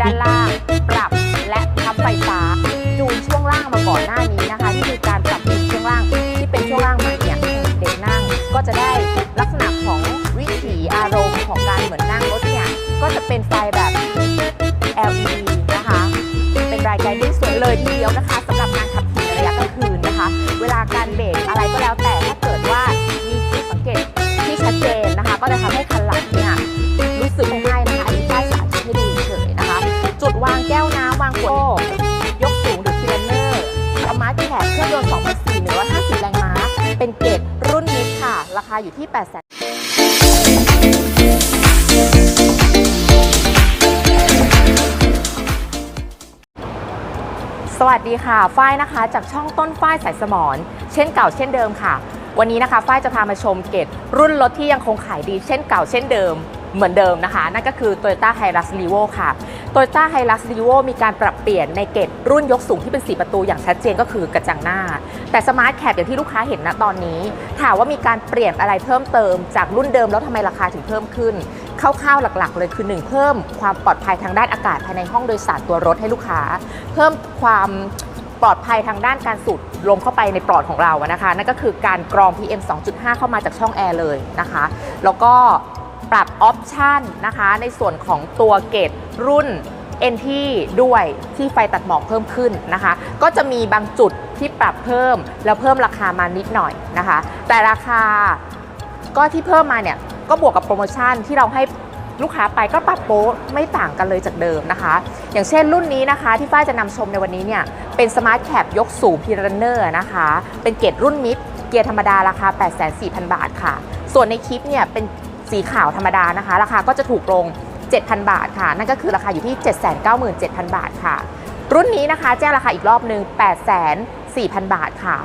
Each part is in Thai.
ด้านล่าง ปรับและทับไฟฟ้า จูนช่วงล่างมาก่อนหน้านี้นะคะที่มีการปรับจูนช่วงล่างที่เป็นช่วงล่างใหม่เนี่ยเด็กนั่งก็จะได้ลักษณะของวิถีอารมณ์ของการเหมือนนั่งรถเนี่ยก็จะเป็นไฟแบบ LED นะคะ เป็นรายการที่สวยเลยทีเดียวนะคะาคาอยู่ที่8 0 0 0สวัสดีค่ะ ฝ้ายนะคะ จากช่องต้นฝ้ายสายสมอนเช่นเก่าเช่นเดิมค่ะ วันนี้นะคะ ฝ้ายจะพามาชมเกตรุ่นรถที่ยังคงขายดีเช่นเก่าเช่นเดิมเหมือนเดิมนะคะ นั่นก็คือ Toyota Hilux Revo ค่ะ Toyota Hilux Revo มีการปรับเปลี่ยนในเกตรุ่นยกสูงที่เป็น 4 ประตูอย่างชัดเจนก็คือกระจังหน้า แต่ Smart Cap อย่างที่ลูกค้าเห็นณตอนนี้ถามว่ามีการเปลี่ยนอะไรเพิ่มเติม จากรุ่นเดิมแล้วทำไมราคาถึงเพิ่มขึ้นคร่าวๆหลักๆ เลยคือ 1 เพิ่มความปลอดภัยทางด้านอากาศภายในห้องโดยสารตัวรถให้ลูกค้า เพิ่มความปลอดภัยทางด้านการสูดลมเข้าไปในปลอดของเราอะนะคะ นั่นก็คือการกรอง PM 2.5 เข้ามาจากช่องแอร์เลยนะคะ แล้วก็ปรับออปชันนะคะในส่วนของตัวเกต รุ่น NT ด้วยที่ไฟตัดหมอกเพิ่มขึ้นนะคะ ก็จะมีบางจุดที่ปรับเพิ่ม แล้วเพิ่มราคามานิดหน่อยนะคะ แต่ราคาก็ที่เพิ่มมาเนี่ยก็บวกกับโปรโมชั่นที่เราให้ลูกค้าไปก็ปรับโป๊ะไม่ต่างกันเลยจากเดิมนะคะ อย่างเช่นรุ่นนี้นะคะที่ฝ้ายจะนำชมในวันนี้เนี่ยเป็นสมาร์ทแคปยกสูงพีรันเนอร์นะคะ เป็นเกรดรุ่นมิดเกียร์ธรรมดาราคา 8 4 0 0 0 บาทค่ะ ส่วนในคลิปเนี่ยเป็นสีขาวธรรมดานะคะ ราคาก็จะถูกลง 7,000 บาทค่ะ นั่นก็คือราคาอยู่ที่ 797,000 บาทค่ะ รุ่นนี้นะคะแจ้งราคาอีกรอบหนึ่ง8,400 บาทค่ะ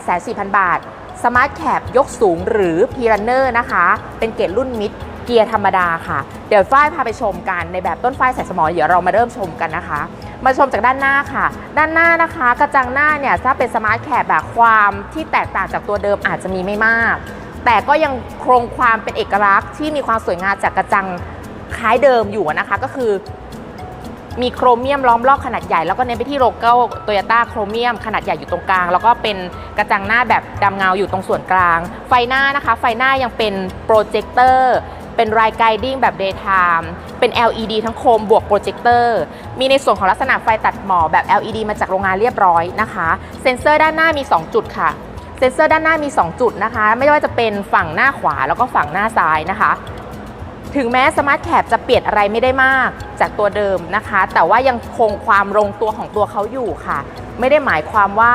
8,400 บาทสมาร์ทแคปยกสูงหรือพีรันเนอร์นะคะ เป็นเกรดรุ่นมิดเกียร์ธรรมดาค่ะ เดี๋ยวฝ้ายพาไปชมกันในแบบต้นฝ้ายสายสมอเดี๋ยวเรามาเริ่มชมกันนะคะ มาชมจากด้านหน้าค่ะ ด้านหน้านะคะ กระจังหน้าเนี่ยถ้าเป็นสมาร์ทแคปแบบความที่แตกต่างจากตัวเดิมอาจจะมีไม่มาก แต่ก็ยังคงความเป็นเอกลักษณ์ที่มีความสวยงามจากกระจัง คล้ายเดิมอยู่นะคะก็คือ มีโครเมียมล้อมรอบขนาดใหญ่ แล้วก็เน้นไปที่โลโก้โตโยต้าโครเมียมขนาดใหญ่อยู่ตรงกลาง แล้วก็เป็นกระจังหน้าแบบดำเงาอยู่ตรงส่วนกลาง ไฟหน้านะคะ ไฟหน้ายังเป็นโปรเจคเตอร์เป็นไรไกดิ้งแบบ daytime เป็น LED ทั้งโคมบวกโปรเจคเตอร์ มีในส่วนของลักษณะไฟตัดหมอกแบบ LED มาจากโรงงานเรียบร้อยนะคะ เซ็นเซอร์ด้านหน้ามี 2 จุดค่ะ เซ็นเซอร์ด้านหน้ามี 2 จุดนะคะ ไม่ว่าจะเป็นฝั่งหน้าขวาแล้วก็ฝั่งหน้าซ้ายนะคะ ถึงแม้สมาร์ทแคปจะเปลี่ยนอะไรไม่ได้มากจากตัวเดิมนะคะ แต่ว่ายังคงความลงตัวของตัวเขาอยู่ค่ะ ไม่ได้หมายความว่า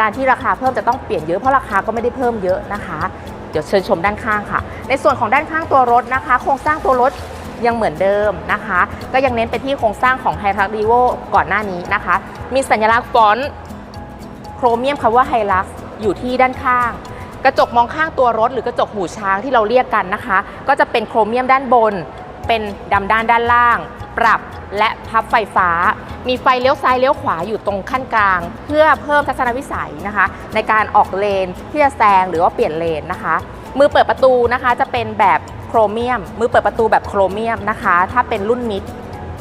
การที่ราคาเพิ่มจะต้องเปลี่ยนเยอะเพราะราคาก็ไม่ได้เพิ่มเยอะนะคะ เดี๋ยวเชิญชมด้านข้างค่ะ ในส่วนของด้านข้างตัวรถนะคะ โครงสร้างตัวรถยังเหมือนเดิมนะคะ ก็ยังเน้นไปที่โครงสร้างของไฮรักรีโวก่อนหน้านี้นะคะ มีสัญลักษณ์ฟอนต์โครเมียมคำว่าไฮลักอยู่ที่ด้านข้าง กระจกมองข้างตัวรถหรือกระจกหูช้างที่เราเรียกกันนะคะ ก็จะเป็นโครเมียมด้านบน เป็นดำด้านด้านล่าง ปรับและพับไฟฟ้า มีไฟเลี้ยวซ้ายเลี้ยวขวาอยู่ตรงขั้นกลาง เพื่อเพิ่มทัศนวิสัยนะคะ ในการออกเลนที่จะแซงหรือว่าเปลี่ยนเลนนะคะ มือเปิดประตูนะคะจะเป็นแบบโครเมียม มือเปิดประตูแบบโครเมียมนะคะ ถ้าเป็นรุ่นมิด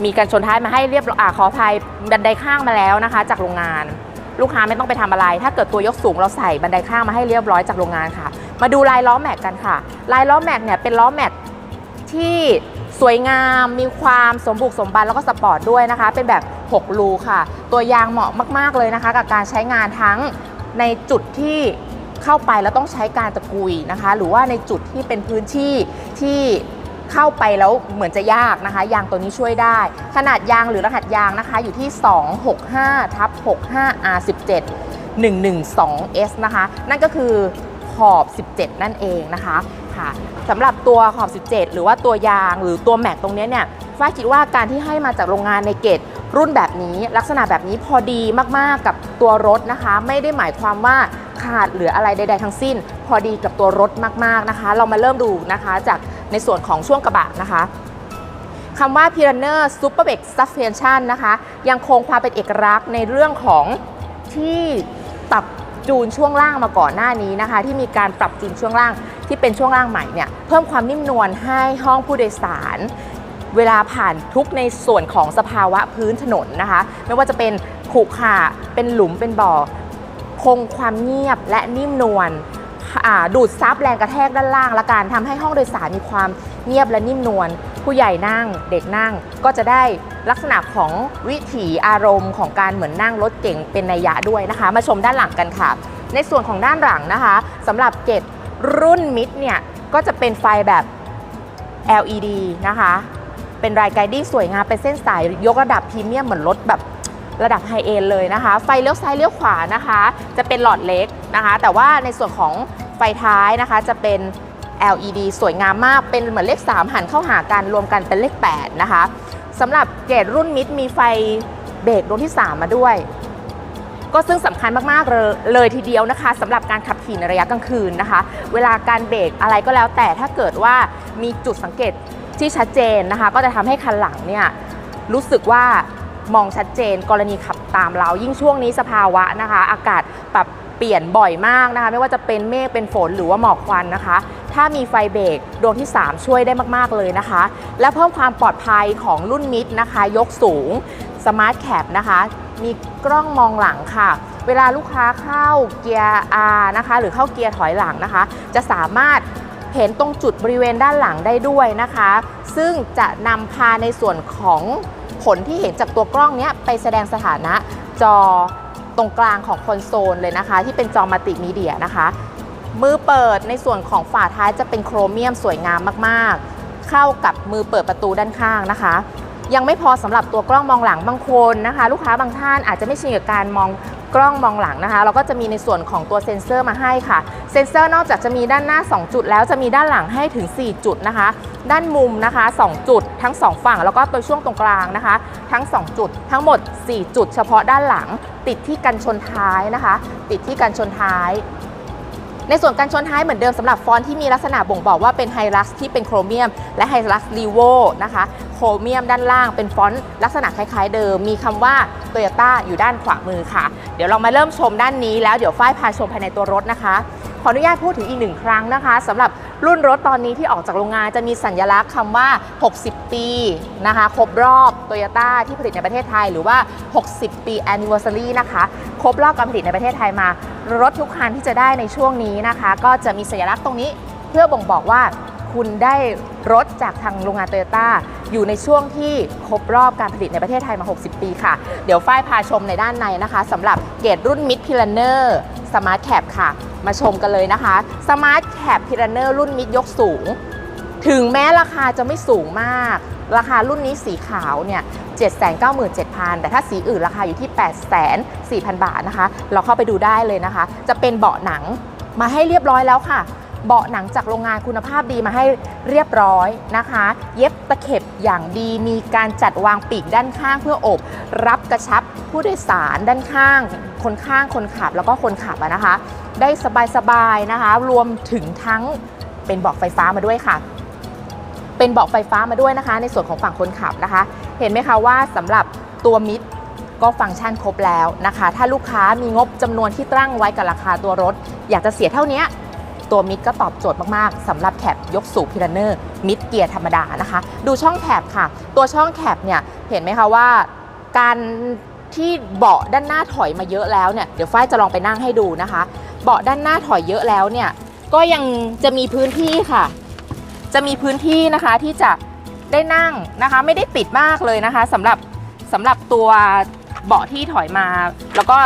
มีการชนท้ายมาให้เรียบร้อยอ่าขออภัยบันไดข้างมาแล้วนะคะ จากโรงงาน ลูกค้าไม่ต้องไปทำอะไร ถ้าเกิดตัวยกสูงเราใส่บันไดข้างมาให้เรียบร้อยจากโรงงานค่ะ มาดูลายล้อแม็กกันค่ะ ลายล้อแม็กเนี่ยเป็นล้อแม็กที่สวยงาม มีความสมบุกสมบันแล้วก็สปอร์ตด้วยนะคะ เป็นแบบ6รูค่ะ ตัวยางเหมาะมากๆเลยนะคะ กับการใช้งานทั้งในจุดที่เข้าไปแล้วต้องใช้การตะกุยนะคะ หรือว่าในจุดที่เป็นพื้นที่ที่ เข้าไปแล้วเหมือนจะยากนะคะ ยางตัวนี้ช่วยได้ ขนาดยางหรือรหัสยางนะคะ อยู่ที่ 265ทับ65 R17 112S นะคะ นั่นก็คือขอบ 17 นั่นเองนะคะค่ะสำหรับตัวขอบ 17 หรือว่าตัวยางหรือตัวแม็กตรงนี้เนี่ยฝ้าคิดว่าการที่ให้มาจากโรงงานในเกตรุ่นแบบนี้ ลักษณะแบบนี้พอดีมากๆกับตัวรถนะคะ ไม่ได้หมายความว่าขาดหรืออะไรใด ๆ ทั้งสิ้น พอดีกับตัวรถมากๆนะคะ เรามาเริ่มดูนะคะจาก ในส่วนของช่วงกระบะนะคะคำว่า p i r a n e r Super b a k Suspension นะคะ ยังคงความเป็นเอกลักษณ์ในเรื่องของที่ปรับจูนช่วงล่างมาก่อนหน้านี้นะคะ ที่มีการปรับจูนช่วงล่างที่เป็นช่วงล่างใหม่เนี่ยเพิ่มความนิ่มนวลให้ห้องผู้โดยสาร เวลาผ่านทุกในส่วนของสภาวะพื้นถนนนะคะ ไม่ว่าจะเป็นขรุขระเป็นหลุมเป็นบ่อ คงความเงียบและนิ่มนวล ดูดซับแรงกระแทกด้านล่างและการทำให้ห้องโดยสารมีความเงียบและนิ่มนวลผู้ใหญ่นั่งเด็กนั่งก็จะได้ลักษณะของวิถีอารมณ์ของการเหมือนนั่งรถเก่งเป็นนัยยะด้วยนะคะ มาชมด้านหลังกันค่ะ ในส่วนของด้านหลังนะคะสำหรับเกตรุ่นมิดเนี่ยก็จะเป็นไฟแบบ LED นะคะ เป็นรายไกดิ้งสวยงามเป็นเส้นสายยกระดับพรีเมียมเหมือนรถแบบ ระดับไฮเอนเลยนะคะ ไฟเลี้ยวซ้ายเลี้ยวขวานะคะ จะเป็นหลอดเล็กนะคะ แต่ว่าในส่วนของไฟท้ายนะคะจะเป็น LED สวยงามมาก เป็นเหมือนเลข 3 หันเข้าหากันรวมกันเป็นเลข 8 นะคะสำหรับเกรดรุ่นมิดมีไฟเบรกดวงที่ 3 มาด้วย ก็ซึ่งสำคัญมากๆเลเลยทีเดียวนะคะสำหรับการขับขี่ในระยะกลางคืนนะคะ เวลาการเบรกอะไรก็แล้วแต่ถ้าเกิดว่ามีจุดสังเกตที่ชัดเจนนะคะ ก็จะทำให้คันหลังเนี่ยรู้สึกว่า มองชัดเจน กรณีขับตามเรา ยิ่งช่วงนี้สภาวะนะคะ อากาศปรับเปลี่ยนบ่อยมากนะคะ ไม่ว่าจะเป็นเมฆเป็นฝนหรือว่าหมอกควันนะคะ ถ้ามีไฟเบรกดวงที่ 3 ช่วยได้มากๆเลยนะคะ และเพิ่มความปลอดภัยของรุ่นมิดนะคะ ยกสูงสมาร์ทแคปนะคะ มีกล้องมองหลังค่ะ เวลาลูกค้าเข้าเกียร์ R นะคะ หรือเข้าเกียร์ถอยหลังนะคะ จะสามารถเห็นตรงจุดบริเวณด้านหลังได้ด้วยนะคะ ซึ่งจะนำพาในส่วนของ ผลที่เห็นจากตัวกล้องเนี้ยไปแสดงสถานะจอตรงกลางของคอนโซลเลยนะคะ ที่เป็นจอมัลติมีเดียนะคะ มือเปิดในส่วนของฝาท้ายจะเป็นโครเมียมสวยงามมากๆ เข้ากับมือเปิดประตูด้านข้างนะคะ ยังไม่พอสำหรับตัวกล้องมองหลังบางคนนะคะ ลูกค้าบางท่านอาจจะไม่ชินกับการมอง กล้องมองหลังนะคะ เราก็จะมีในส่วนของตัวเซ็นเซอร์มาให้ค่ะ เซ็นเซอร์นอกจากจะมีด้านหน้า 2 จุด แล้วจะมีด้านหลังให้ถึง 4 จุดนะคะ ด้านมุมนะคะ 2 จุด ทั้ง 2 ฝั่ง แล้วก็ตัวช่วงตรงกลางนะคะ ทั้ง 2 จุด ทั้งหมด 4 จุด เฉพาะด้านหลัง ติดที่กันชนท้ายนะคะ ติดที่กันชนท้าย ในส่วนการชนท้ายเหมือนเดิมสำหรับฟอนต์ที่มีลักษณะบ่งบอกว่าเป็นไฮลักซ์ที่เป็นโครเมียม และไฮลักซ์รีโวนะคะโครเมียมด้านล่างเป็นฟอนต์ลักษณะคล้ายๆเดิม มีคำว่า t o y ยต้อยู่ด้านขวามือค่ะ เดี๋ยวเรามาเริ่มชมด้านนี้แล้วเดี๋ยวฝ้ายพาชมภายในตัวรถนะคะ ขออนุญาตพูดถึงอีกหนึ่งครั้งนะคะสำหรับรุ่นรถตอนนี้ที่ออกจากโรงงานจะมีสัญลักษณ์คำว่า 60 ปีนะคะครบรอบโตโยต้าที่ผลิตในประเทศไทยหรือว่า 60 ปี anniversary นะคะครบรอบการผลิตในประเทศไทยมา รถทุกคันที่จะได้ในช่วงนี้นะคะ ก็จะมีสัญลักษณ์ตรงนี้เพื่อบ่งบอกว่าคุณได้รถจากทางโรงงานโตโยต้าอยู่ในช่วงที่ครบรอบการผลิตในประเทศไทยมา 60 ปีค่ะ เดี๋ยวฝ้ายพาชมในด้านในนะคะสำหรับเกรดรุ่น Mid p i l a n e r Smart Cap ค่ะ มาชมกันเลยนะคะ Smart Cap p i l a n e r รุ่น Mid ยกสูง ถึงแม้ราคาจะไม่สูงมาก ราคารุ่นนี้สีขาวเนี่ย 797,000 แต่ถ้าสีอื่นราคาอยู่ที่ 84,000 บาทนะคะ เราเข้าไปดูได้เลยนะคะ จะเป็นเบาะหนังมาให้เรียบร้อยแล้วค่ะ เบาะหนังจากโรงงานคุณภาพดีมาให้เรียบร้อยนะคะ เย็บตะเข็บอย่างดี มีการจัดวางปีกด้านข้างเพื่ออบ รับกระชับ ผู้โดยสารด้านข้าง คนข้างคนขับแล้วก็คนขับนะคะ ได้สบายๆนะคะ รวมถึงทั้งเป็นเบาะไฟฟ้ามาด้วยค่ะ เป็นเบาะไฟฟ้ามาด้วยนะคะ ในส่วนของฝั่งคนขับนะคะ เห็นไหมคะว่าสำหรับตัวมิดก็ฟังก์ชันครบแล้วนะคะ ถ้าลูกค้ามีงบจำนวนที่ตั้งไว้กับราคาตัวรถ อยากจะเสียเท่านี้ตัวมิดก็ตอบโจทย์มากๆสำหรับแคปยกสูบพิลเนอร์มิดเกียร์ธรรมดานะคะ ดูช่องแคปค่ะ ตัวช่องแคปเนี่ยเห็นไหมคะว่าการ ที่เบาะด้านหน้าถอยมาเยอะแล้วเนี่ยเดี๋ยวฝ้ายจะลองไปนั่งให้ดูนะคะ เบาะด้านหน้าถอยเยอะแล้วเนี่ยก็ยังจะมีพื้นที่ค่ะ จะมีพื้นที่นะคะที่จะได้นั่งนะคะ ไม่ได้ติดมากเลยนะคะสำหรับสำหรับตัวเบาะที่ถอยมา แล้วก็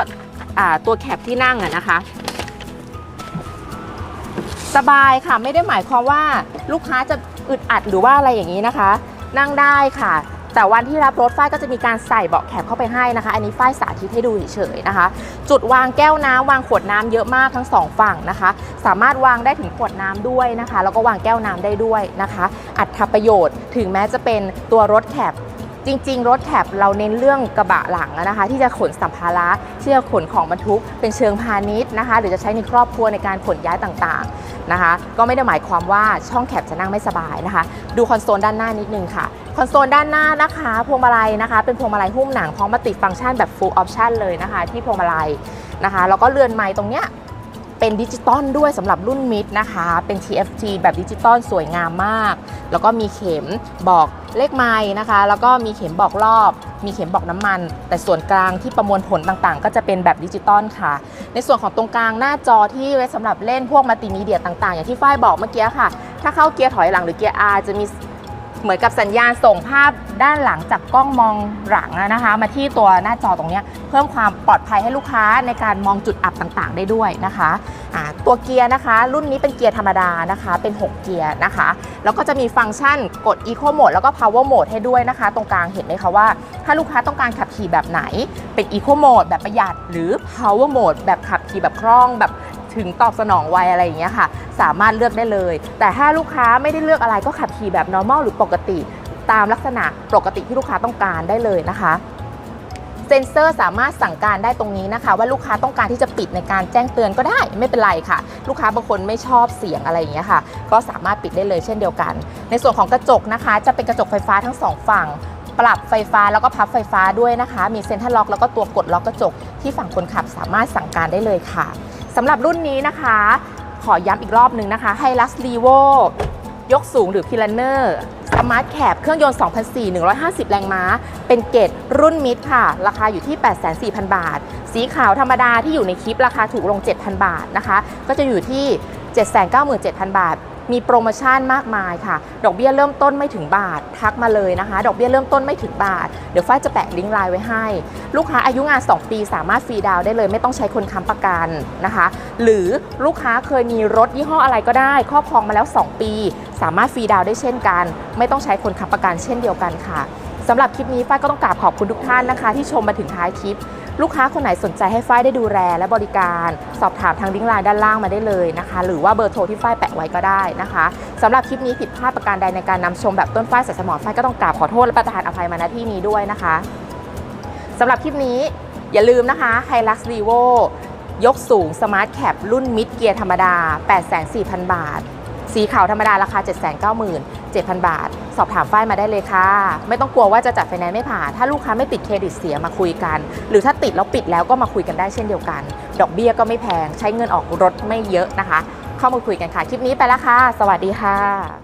ตัวแคปที่นั่งอะนะคะ สบายค่ะไม่ได้หมายความว่าลูกค้าจะอึดอัดหรือว่าอะไรอย่างนี้นะคะ นั่งได้ค่ะ แต่วันที่รับรถฝ้ายก็จะมีการใส่เบาะแคปเข้าไปให้นะคะ อันนี้ฝ้ายสาธิตให้ดูเฉยๆนะคะ จุดวางแก้วน้ำวางขวดน้ำเยอะมากทั้งสองฝั่งนะคะ สามารถวางได้ถึงขวดน้ำด้วยนะคะ แล้วก็วางแก้วน้ำได้ด้วยนะคะ อัตประโยชน์ถึงแม้จะเป็นตัวรถแคปจริงๆ รถแคปเราเน้นเรื่องกระบะหลังนะคะ ที่จะขนสัมภาระที่จะขนของบรรทุก เป็นเชิงพาณิชย์นะคะ หรือจะใช้ในครอบครัวในการขนย้ายต่างๆนะคะ ก็ไม่ได้หมายความว่าช่องแคปจะนั่งไม่สบายนะคะ ดูคอนโซลด้านหน้านิดนึงค่ะ คอนโซลด้านหน้านะคะพวงมาลัยนะคะ เป็นพวงมาลัยหุ้มหนังพร้อมมาติดฟังก์ชันแบบ full option เลยนะคะ ที่พวงมาลัยนะคะแล้วก็เรือนไม้ตรงเนี้ยเป็นดิจิตอลด้วยสำหรับรุ่นมิดนะคะ เป็น TFT แบบดิจิตอลสวยงามมาก แล้วก็มีเข็มบอกเลขไม้นะคะ แล้วก็มีเข็มบอกรอบ มีเข็มบอกน้ำมัน แต่ส่วนกลางที่ประมวลผลต่างๆ ก็จะเป็นแบบดิจิตอลค่ะ ในส่วนของตรงกลางหน้าจอที่ไว้สำหรับเล่นพวกมัลติมีเดียต่างๆ อย่างที่ฝ้ายบอกเมื่อกี้ค่ะ ถ้าเข้าเกียร์ถอยหลังหรือเกียร์ R จะมี เหมือนกับสัญญาณส่งภาพด้านหลังจากกล้องมองหลังนะคะ มาที่ตัวหน้าจอตรงนี้เพิ่มความปลอดภัยให้ลูกค้าในการมองจุดอับต่างๆ ได้ด้วยนะคะอ่าตัวเกียร์นะคะ รุ่นนี้เป็นเกียร์ธรรมดานะคะ เป็น 6 เกียร์นะคะ แล้วก็จะมีฟังก์ชันกด Eco Mode แล้วก็ Power Mode ให้ด้วยนะคะ ตรงกลางเห็นไหมคะว่า ถ้าลูกค้าต้องการขับขี่แบบไหน เป็น Eco Mode แบบประหยัดหรือ Power Mode แบบขับขี่แบบคล่องแบบ ถึงตอบสนองไวอะไรอย่างเงี้ยค่ะ สามารถเลือกได้เลย แต่ถ้าลูกค้าไม่ได้เลือกอะไรก็ขับขี่แบบ normal หรือปกติ ตามลักษณะปกติที่ลูกค้าต้องการได้เลยนะคะเซนเซอร์สามารถสั่งการได้ตรงนี้นะคะ ว่าลูกค้าต้องการที่จะปิดในการแจ้งเตือนก็ได้ไม่เป็นไรค่ะ ลูกค้าบางคนไม่ชอบเสียงอะไรอย่างเงี้ยค่ะ ก็สามารถปิดได้เลยเช่นเดียวกัน ในส่วนของกระจกนะคะ จะเป็นกระจกไฟฟ้าทั้งสองฝั่ง ปรับไฟฟ้าแล้วก็พับไฟฟ้าด้วยนะคะ มีเซ็นทรัลล็อกแล้วก็ตัวกดล็อกกระจกที่ฝั่งคนขับสามารถสั่งการได้เลยค่ะ สำหรับรุ่นนี้นะคะ ขอย้ำอีกรอบหนึ่งนะคะไฮลัสลีโวยกสูงหรือพิลเนอร์สมาร์ทแคปเครื่องยนต์2004 150 แรงม้า เป็นเกรดรุ่นมิดค่ะ ราคาอยู่ที่ 8,400 บาท สีขาวธรรมดาที่อยู่ในคลิปราคาถูกลง 7,000 บาทนะคะ ก็จะอยู่ที่ 797,000 บาท มีโปรโมชั่นมากมายค่ะ ดอกเบี้ยเริ่มต้นไม่ถึงบาท ทักมาเลยนะคะ ดอกเบี้ยเริ่มต้นไม่ถึงบาท เดี๋ยวฝ้ายจะแปะลิงก์ไลน์ไว้ให้ ลูกค้าอายุงาน 2 ปีสามารถฟรีดาวได้เลย ไม่ต้องใช้คนค้ำประกันนะคะ หรือลูกค้าเคยมีรถยี่ห้ออะไรก็ได้ ครอบครองมาแล้ว 2 ปี สามารถฟรีดาวได้เช่นกัน ไม่ต้องใช้คนค้ำประกันเช่นเดียวกันค่ะสำหรับคลิปนี้ฝ้ายก็ต้องกราบขอบคุณทุกท่านนะคะ ที่ชมมาถึงท้ายคลิป ลูกค้าคนไหนสนใจให้ฝ้ายได้ดูแลและบริการ สอบถามทางลิงก์ไลน์ด้านล่างมาได้เลยนะคะ หรือว่าเบอร์โทรที่ฝ้ายแปะไว้ก็ได้นะคะสำหรับคลิปนี้ผิดพลาดประการใดในการนำชมแบบต้นฝ้ายใส่สมองฝ้ายก็ต้องกราบขอโทษและประทานอภัยมาณที่นี้ด้วยนะคะสำหรับคลิปนี้อย่าลืมนะคะ h i l u x r e v o ยกสูง Smart Cap รุ่นมิดเกียร์ธรรมดา 84,000 บาท สีขาวธรรมดาราคา 7,000 บาท สอบถามฝ้ายมาได้เลยค่ะ ไม่ต้องกลัวว่าจะจัดไฟแนนซ์ไม่ผ่าน ถ้าลูกค้าไม่ติดเครดิตเสียมาคุยกัน หรือถ้าติดแล้วปิดแล้วก็มาคุยกันได้เช่นเดียวกัน ดอกเบี้ยก็ไม่แพง ใช้เงินออกรถไม่เยอะนะคะ เข้ามาคุยกันค่ะ คลิปนี้ไปแล้วค่ะ สวัสดีค่ะ